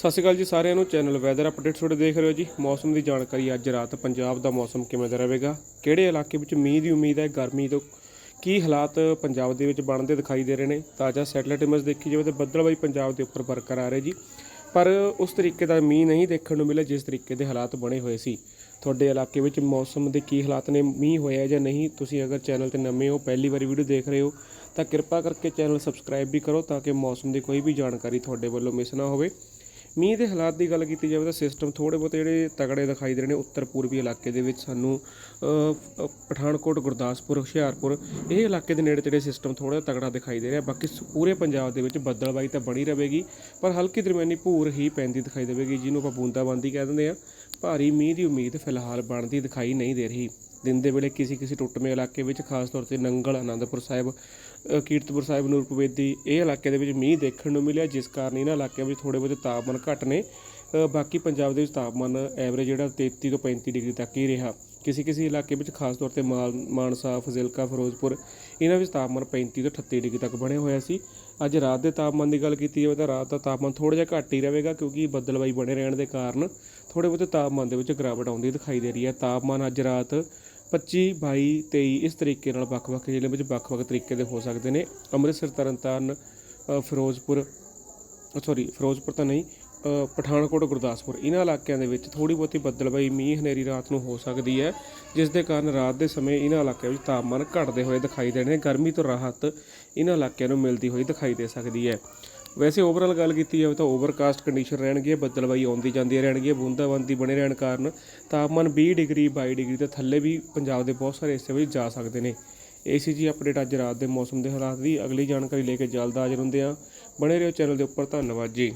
ਸਤਿ ਸ਼੍ਰੀ ਅਕਾਲ ਜੀ ਸਾਰਿਆਂ ਨੂੰ। ਚੈਨਲ ਵੈਦਰ ਅਪਡੇਟ ਤੁਹਾਡੇ ਦੇਖ ਰਹੇ ਹੋ ਜੀ। ਮੌਸਮ ਦੀ ਜਾਣਕਾਰੀ ਅੱਜ ਰਾਤ ਪੰਜਾਬ ਦਾ ਮੌਸਮ ਕਿਵੇਂ ਦਾ ਰਹੇਗਾ? ਕਿਹੜੇ ਇਲਾਕੇ ਵਿੱਚ ਮੀਂਹ ਦੀ ਉਮੀਦ ਹੈ? ਗਰਮੀ ਤੋਂ ਕੀ ਹਾਲਾਤ ਪੰਜਾਬ ਦੇ ਵਿੱਚ ਬਣਦੇ ਦਿਖਾਈ ਦੇ ਰਹੇ ਨੇ? ਤਾਜ਼ਾ ਸੈਟਲਾਈਟ ਇਮੇਜ ਦੇਖੀ ਜਾਵੇ ਤਾਂ ਬੱਦਲਬਾਈ ਪੰਜਾਬ ਦੇ ਉੱਪਰ ਬਰਕਰਾਰ ਹੈ ਜੀ। ਪਰ ਉਸ ਤਰੀਕੇ ਦਾ ਮੀਂਹ ਨਹੀਂ ਦੇਖਣ ਨੂੰ ਮਿਲਿਆ ਜਿਸ ਤਰੀਕੇ ਦੇ ਹਾਲਾਤ ਬਣੇ ਹੋਏ ਸੀ। ਤੁਹਾਡੇ ਇਲਾਕੇ ਵਿੱਚ ਮੌਸਮ ਦੇ ਕੀ ਹਾਲਾਤ ਨੇ? ਮੀਂਹ ਹੋਇਆ ਜਾਂ ਨਹੀਂ? ਤੁਸੀਂ ਅਗਰ ਚੈਨਲ ਤੇ ਨਵੇਂ ਹੋ, ਪਹਿਲੀ ਵਾਰੀ ਵੀਡੀਓ ਦੇਖ ਰਹੇ ਹੋ, ਤਾਂ ਕਿਰਪਾ ਕਰਕੇ ਚੈਨਲ ਸਬਸਕ੍ਰਾਈਬ ਵੀ ਕਰੋ ਤਾਂ ਕਿ ਮੌਸਮ ਦੀ ਕੋਈ ਵੀ ਜਾਣਕਾਰੀ ਤੁਹਾਡੇ ਵੱਲੋਂ ਮਿਸ ਨਾ ਹੋਵੇ। ਮੀਂਹ ਦੇ ਹਾਲਾਤ ਦੀ ਗੱਲ ਕੀਤੀ ਜਾਵੇ ਤਾਂ ਸਿਸਟਮ ਥੋੜੇ ਬਹੁਤ ਜਿਹੜੇ ਤਗੜੇ ਦਿਖਾਈ ਦੇ ਰਹੇ ਨੇ ਉੱਤਰ ਪੂਰਬੀ ਇਲਾਕੇ ਦੇ ਵਿੱਚ ਸਾਨੂੰ ਪਠਾਨਕੋਟ, ਗੁਰਦਾਸਪੁਰ, ਹੁਸ਼ਿਆਰਪੁਰ, ਇਹ ਇਲਾਕੇ ਦੇ ਨੇੜੇ ਤੇੜੇ ਸਿਸਟਮ ਥੋੜਾ ਤਗੜਾ ਦਿਖਾਈ ਦੇ ਰਿਹਾ। ਬਾਕੀ ਪੂਰੇ ਪੰਜਾਬ ਦੇ ਵਿੱਚ ਬੱਦਲਬਾਈ ਤਾਂ ਬਣੀ ਰਹੇਗੀ, ਪਰ ਹਲਕੀ ਦਰਮਿਆਨੀ ਭੂਰ ਹੀ ਪੈਂਦੀ ਦਿਖਾਈ ਦੇਵੇਗੀ, ਜਿਹਨੂੰ ਆਪਾਂ ਬੂੰਦਾਬਾਂਦੀ ਕਹਿ ਦਿੰਦੇ ਆ ਭਾਰੀ ਮੀਂਹ ਦੀ ਉਮੀਦ ਫਿਲਹਾਲ ਬਣਦੀ ਦਿਖਾਈ ਨਹੀਂ ਦੇ ਰਹੀ। ਦਿਨ ਦੇ ਵੇਲੇ ਕਿਸੇ ਕਿਸੇ ਟੁੱਟਵੇਂ ਇਲਾਕੇ ਵਿੱਚ ਖਾਸ ਤੌਰ ਤੇ ਨੰਗਲ, ਆਨੰਦਪੁਰ ਸਾਹਿਬ ਕੀਰਤਪੁਰ ਸਾਹਿਬ ਨੂਰਪੁਰਬੇਦੀ ਇਹ ਇਲਾਕੇ ਦੇ ਵਿੱਚ ਮੀਂਹ ਦੇਖਣ ਨੂੰ ਮਿਲਿਆ, ਜਿਸ ਕਾਰਨ ਇਹਨਾਂ ਇਲਾਕਿਆਂ ਵਿੱਚ ਥੋੜੇ ਬਹੁਤੇ ਤਾਪਮਾਨ ਘੱਟ ਨੇ। ਬਾਕੀ ਪੰਜਾਬ ਦੇ ਵਿੱਚ ਤਾਪਮਾਨ ਐਵਰੇਜ ਜਿਹੜਾ 33 ਤੋਂ 35 ਡਿਗਰੀ ਤੱਕ ਹੀ ਰਿਹਾ। ਕਿਸੇ ਕਿਸੇ ਇਲਾਕੇ ਵਿੱਚ ਖਾਸ ਤੌਰ ਤੇ ਮਾਲ, ਮਾਨਸਾ, ਫਜ਼ਿਲਕਾ, ਫਿਰੋਜ਼ਪੁਰ, ਇਹਨਾਂ ਵਿੱਚ ਤਾਪਮਾਨ 35 ਤੋਂ 38 ਡਿਗਰੀ ਤੱਕ ਬਣਿਆ ਹੋਇਆ ਸੀ। ਅੱਜ ਰਾਤ ਦੇ ਤਾਪਮਾਨ ਦੀ ਗੱਲ ਕੀਤੀ ਜਾਵੇ ਤਾਂ ਰਾਤ ਦਾ ਤਾਪਮਾਨ ਥੋੜਾ ਜਿਹਾ ਘੱਟ ਹੀ ਰਹੇਗਾ ਕਿਉਂਕਿ ਬੱਦਲਬਾਈ ਬਣੇ ਰਹਿਣ ਦੇ ਕਾਰਨ ਥੋੜੇ ਬਹੁਤੇ ਤਾਪਮਾਨ ਦੇ ਵਿੱਚ ਗਿਰਾਵਟ ਆਉਂਦੀ ਦਿਖਾਈ ਦੇ ਰਹੀ ਹੈ। ਤਾਪਮਾਨ ਅੱਜ ਰਾਤ 25 22 23 ਇਸ ਤਰੀਕੇ ਨਾਲ ਵੱਖ-ਵੱਖ ਜ਼ਿਲ੍ਹਿਆਂ ਵਿੱਚ ਵੱਖ-ਵੱਖ ਤਰੀਕੇ ਦੇ ਹੋ ਸਕਦੇ ਨੇ। ਅੰਮ੍ਰਿਤਸਰ ਤਰਨਤਾਰਨ ਅ, ਫਿਰੋਜ਼ਪੁਰ ਸੌਰੀ ਫਿਰੋਜ਼ਪੁਰ ਤਾਂ ਨਹੀਂ ਪਠਾਨਕੋਟ ਗੁਰਦਾਸਪੁਰ। ਇਹਨਾਂ ਇਲਾਕਿਆਂ ਦੇ ਵਿੱਚ ਥੋੜੀ ਬਹੁਤੀ ਬੱਦਲਬਾਈ ਮੀਂਹ ਹਨੇਰੀ ਰਾਤ ਨੂੰ ਹੋ ਸਕਦੀ ਹੈ ਜਿਸ ਦੇ ਕਾਰਨ ਰਾਤ ਦੇ ਸਮੇਂ ਇਹਨਾਂ ਇਲਾਕਿਆਂ ਵਿੱਚ ਤਾਪਮਾਨ ਘਟਦੇ ਹੋਏ ਦਿਖਾਈ ਦੇਣੇ ਗਰਮੀ ਤੋਂ ਰਾਹਤ ਇਹਨਾਂ ਇਲਾਕਿਆਂ ਨੂੰ ਮਿਲਦੀ ਹੋਈ ਦਿਖਾਈ ਦੇ ਸਕਦੀ ਹੈ। ਵੈਸੇ ਓਵਰਆਲ ਗੱਲ ਕੀਤੀ ਜਾਵੇ ਤਾਂ ਓਵਰਕਾਸਟ ਕੰਡੀਸ਼ਨ ਰਹਿਣਗੇ ਬੱਦਲਬਾਈ ਆਉਂਦੀ ਜਾਂਦੀ ਰਹਿਣਗੀ ਬੂੰਦਾਬਾਂਦੀ ਬਣੇ ਰਹਿਣ ਕਾਰਨ ਤਾਪਮਾਨ 20 ਡਿਗਰੀ 22 ਡਿਗਰੀ ਤੋਂ ਥੱਲੇ ਵੀ ਪੰਜਾਬ ਦੇ ਬਹੁਤ ਸਾਰੇ ਹਿੱਸੇ ਵਿੱਚ ਜਾ ਸਕਦੇ ਨੇ। ਏਸੀ ਜੀ ਅਪਡੇਟ ਅੱਜ ਰਾਤ ਦੇ ਮੌਸਮ ਦੇ ਹਾਲਾਤ ਦੀ। ਅਗਲੀ ਜਾਣਕਾਰੀ ਲੈ ਕੇ ਜਲਦ ਹਾਜ਼ਰ ਹੁੰਦੇ ਆ ਬਣੇ ਰਹੋ ਚੈਨਲ ਦੇ ਉੱਪਰ। ਧੰਨਵਾਦ ਜੀ।